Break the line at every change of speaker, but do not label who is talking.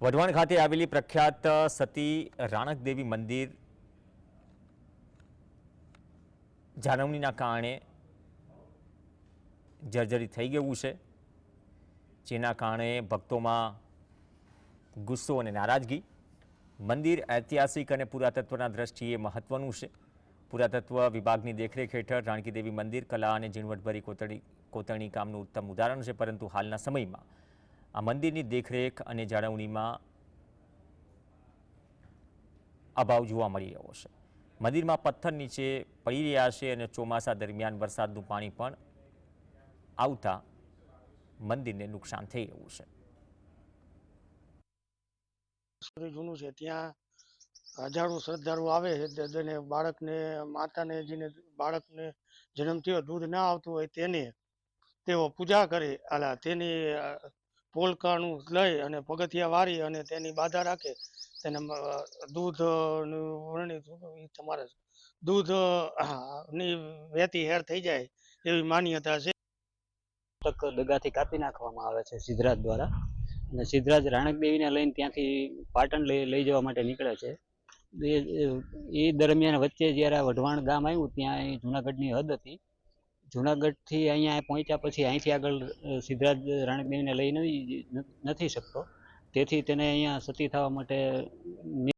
વઢવાણ ખાતે આવેલી પ્રખ્યાત સતી રાણકદેવી મંદિર જાળવણીના કારણે જર્જરી થઈ ગયું છે, જેના કારણે ભક્તોમાં ગુસ્સો અને નારાજગી. મંદિર ઐતિહાસિક અને પુરાતત્વના દ્રષ્ટિએ મહત્વનું છે. પુરાતત્વ વિભાગની દેખરેખ હેઠળ રાણકી દેવી મંદિર, કલા અને ઝીણવટભરી કોતરણી કોતરણી કામનું ઉત્તમ ઉદાહરણ છે, પરંતુ હાલના સમયમાં આ મંદિરની દેખરેખ અને જાળવણીમાં અભાવ જોવા મળી રહ્યો છે. મંદિરમાં પથ્થર નીચે પડી રહ્યા છે અને ચોમાસા દરમિયાન વરસાદનું પાણી પણ આવતા મંદિરને નુકસાન થઈ રહ્યું છે.
જૂનું છે, ત્યાં હજારો શ્રદ્ધાળુ આવે છે જેને બાળકને, માતાને, જેને બાળકને જન્મ થયો દૂધ ના આવતું હોય તેને તેઓ પૂજા કરે. આલા તેની પોલકાનું લઈ અને પગથિયા વારી અને તેની બાધા રાખે, તેને દૂધનું વર્ણિત તમારે દૂધની વેતી હેર થઈ જાય એવી માન્યતા છે.
તક દગાથી કાપી નાખવામાં આવે છે સિદ્ધરાજ દ્વારા. અને સિદ્ધરાજ રાણક દેવીને લઈને ત્યાંથી પાટણ લઈ લઈ જવા માટે નીકળે છે. એ દરમિયાન વચ્ચે જ્યારે વઢવાણ ગામ આવ્યું, ત્યાં જુનાગઢની હદ હતી. જુનાગઢથી અહીંયા પહોંચ્યા પછી અહીંથી આગળ સિદ્ધરાજ રાણક દેવીને લઈ નથી શકતો. તેથી તેને અહીંયા સતી થવા માટે